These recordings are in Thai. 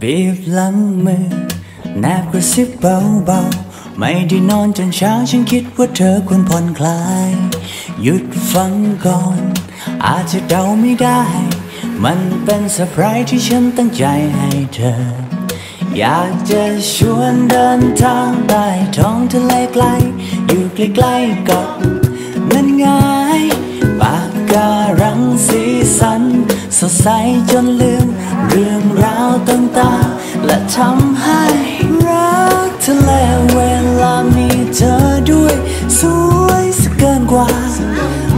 บีบหลังมือแนบกระซิบเบาๆ ไม่ได้นอนจนเช้าฉันคิดว่าเธอควรผ่อนคลาย หยุดฟังก่อน อาจจะเดาไม่ได้ มันเป็นเซอร์ไพรส์ที่ฉันตั้งใจให้เธอ อยากจะชวนเดินทางไปท้องทะเลไกล อยู่ใกล้ๆกับมันงาย สดใสจนลืม เรื่องราวต่างๆ และทำให้รักทะเลเวลามีเธอด้วย สวยสเกินกว่า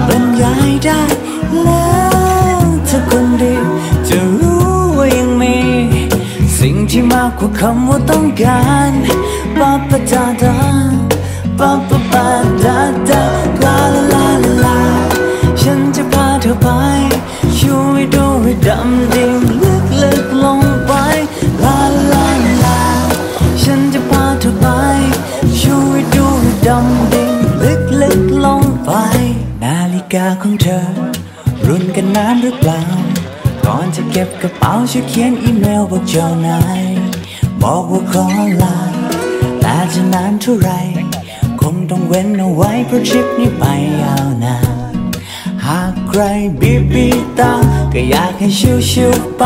บรรยายได้แล้วเธอคนเดียวจะรู้ว่ายังมี สิ่งที่มากกว่าคำว่าต้องการปาปะดาดาปาปะปาดาดา ช่วยดูให้ดำดิ่งลึกลึกลงไปลาลาลาฉันจะพาเธอไปช่วยดูให้ดำดิ่งลึกลึกลงไป นาฬิกาของเธอ รุ่นกันนานหรือเปล่า ก่อนจะเก็บกระเป๋าช่วยเขียนอีเมลบอกเจ้านายบอกว่าขอลาแต่จะนานเท่าไรคงต้องเว้นเอาไว้เพราะทริปนี้ไปยาวนานหากใครบีบบีตา ก็อยากให้ชิวๆไป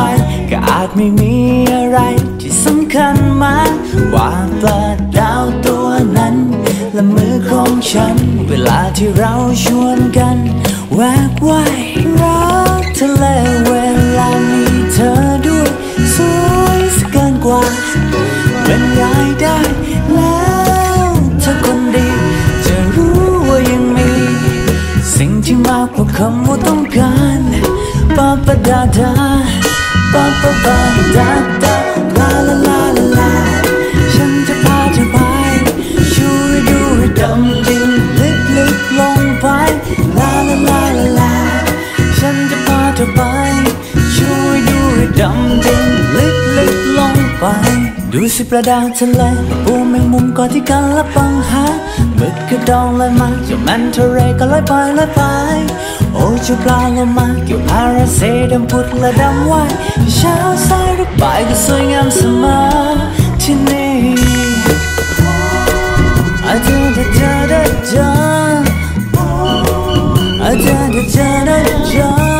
ก็อาจไม่มีอะไรที่สำคัญมากกว่าปลาดาวตัวนั้น และมือของฉัน เวลาที่เราชวนกันแวกว่ายรักทะเลเวลามีเธอด้วย สวยสเกินกว่าบรรยายได้แล้วเธอคนดี จะรู้ว่ายังมี สิ่งที่มากกว่าคำว่าต้องการ ปาปะดาดาปาปะปาดาดาลาลาลาลาลาฉันจะพาเธอไปช่วยดูให้ดำดิ่งลึกลึกลงไปลาลาลาลาลาฉันจะพาเธอไปช่วยดูให้ดำดิ่งลึกลึกลงไป ดูสิปลาดาทะเลปูแมงมุมก่อที่กันและปังหา มึกกระดองลอยมาเจ้าแมนเทเรก็ลอยไปลอยไปโอ้เจ้าปลาโลมาเกี่ยวพาราเซดำพุดและดำว่ายเช้าสายหรือบ่ายก็สวยงามเสมอที่นี่อาจารย์จะเจอได้เจออาจารย์จะเจอได้เจอ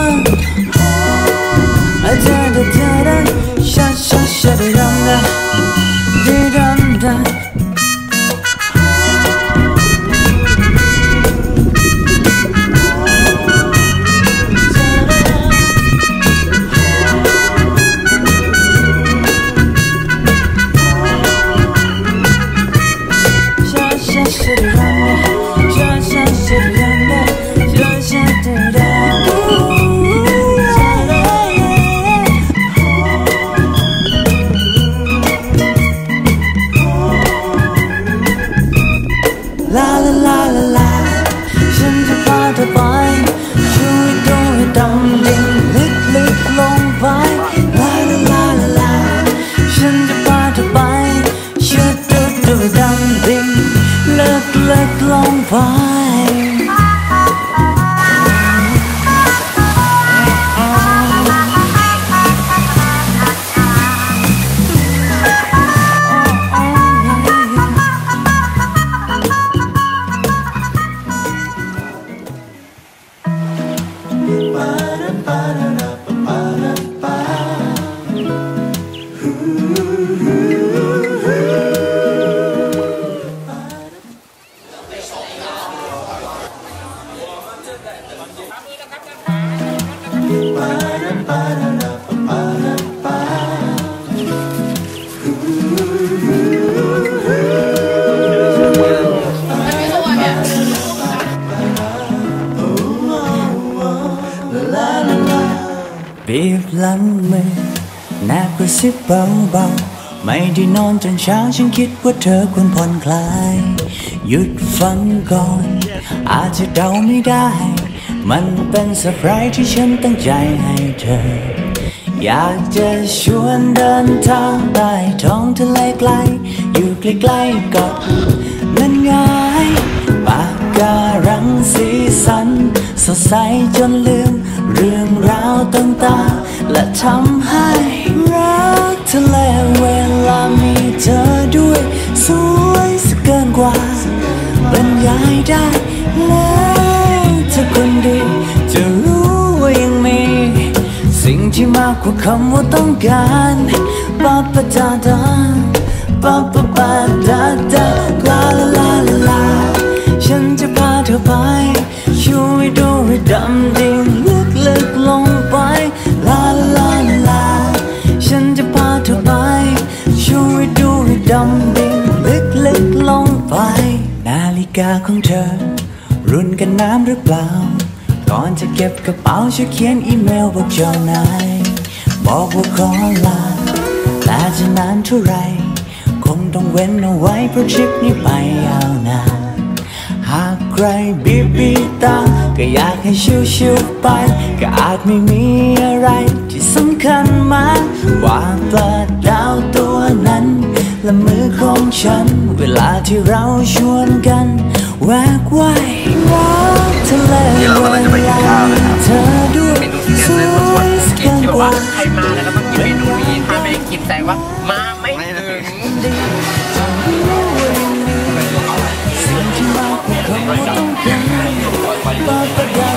ลึกลึ บีบหลังมือแนบกระซิบเบาๆ ไม่ได้นอนจนเช้าฉันคิดว่าเธอควรผ่อนคลาย หยุดฟังก่อน อาจจะเดาไม่ได้ มันเป็นเซอร์ไพรส์ที่ฉันตั้งใจให้เธอ อยากจะชวนเดินทางใต้ท้องทะเลไกล อยู่ใกล้ๆกับนั่นไงปากการังสีสัน สดใสจนลืม เรื่องราวต่างๆและทำให้รักทะเลเวลามี กว่าคำว่าต้องการปาปะดาดาปาปะปาดาดาลาลาลาลาลาฉันจะพาเธอไปช่วยดูให้ดำดิ่งลึกลึกลงไปลาลาลาลาฉันจะพาเธอไปช่วยดูให้ดำดิ่งลึกลึกลงไป นาฬิกาของเธอ รุ่นกันน้ำหรือเปล่า ก่อนจะเก็บกระเป๋าช่วยเขียนอีเมลบอกเจ้านาย บอกว่าขอลาแต่จะนานเท่าไร คงต้องเว้นเอาไว้เพราะทริปนี้ไปยาวนาน หากใครบีบบีตา ก็อยากให้ชิวๆไป ก็อาจไม่มีอะไรที่สำคัญมากกว่าปลาดาวตัวนั้น และมือของฉัน เวลาที่เราชวนกัน แวกว่ายรักทะเล แสงว่ามาไม่ถึงสิ่งที่มากาคำว่าต้องการปาปะดา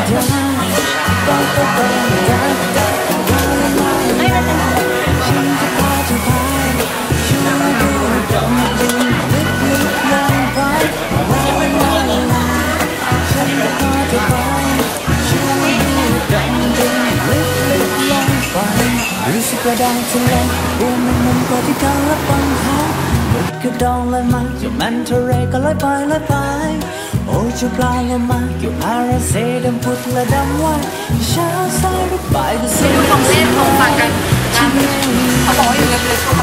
รู้สึกกระดางทะเลปูมันมันกว่าที่เธอและปังหาหมึกกระดองลอยมาเจ้ามันทะเลก็ลอยไปลอยไปโอ้เจ้าปลาโลมาเกี่ยวอาราเซดำพุดและดำว่ายเช้าสายหรือบ่ายก็เสียงของเล่นของฝากกันนะเขาบอกว่าอยู่ในเพลย์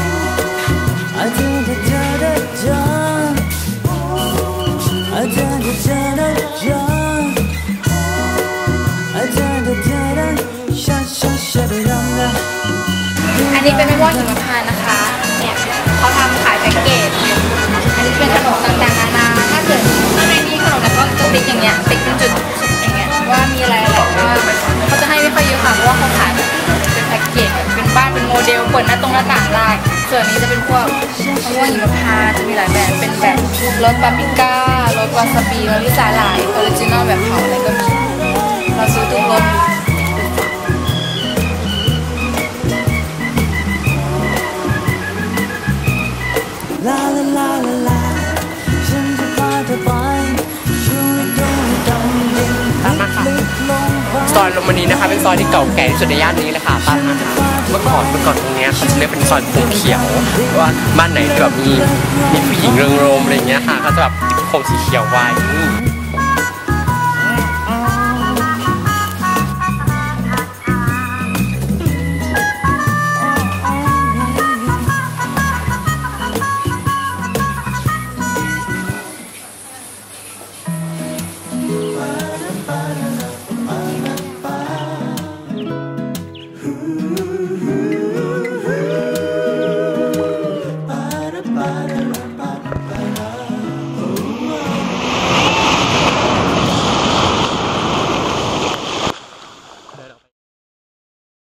ลเปิดหน้าตรงหน้าต่างได้ส่วนอันนี้จะเป็นพวกมะม่วงหิมพานต์จะมีหลายแบบ เป็นแบบรสปาปริก้ารสวาซาบิรสลิสาหร่ายออริจินอลแบบเผาอะไรก็มี เราซื้อทุกรสลาลาลาลาลาฉันจะพาเธอไปช่วยดูให้ดำดิ่งลึกๆลงไปซอยลมวันนี้นะคะ เป็นซอยที่เก่าแก่ที่สุดในย่านนี้เลยค่ะตามมาเมื่อก่อนเมื่อก่อนตรงเนี้ ยเขาจะเรียกเป็นซอยภูเขียวว่าบ้านไหนแบบมีมีผู้หญิงเริงรมอะไรอย่างเงี้ยค่ะเขาจะแบบติดโคมสีเขียวไว้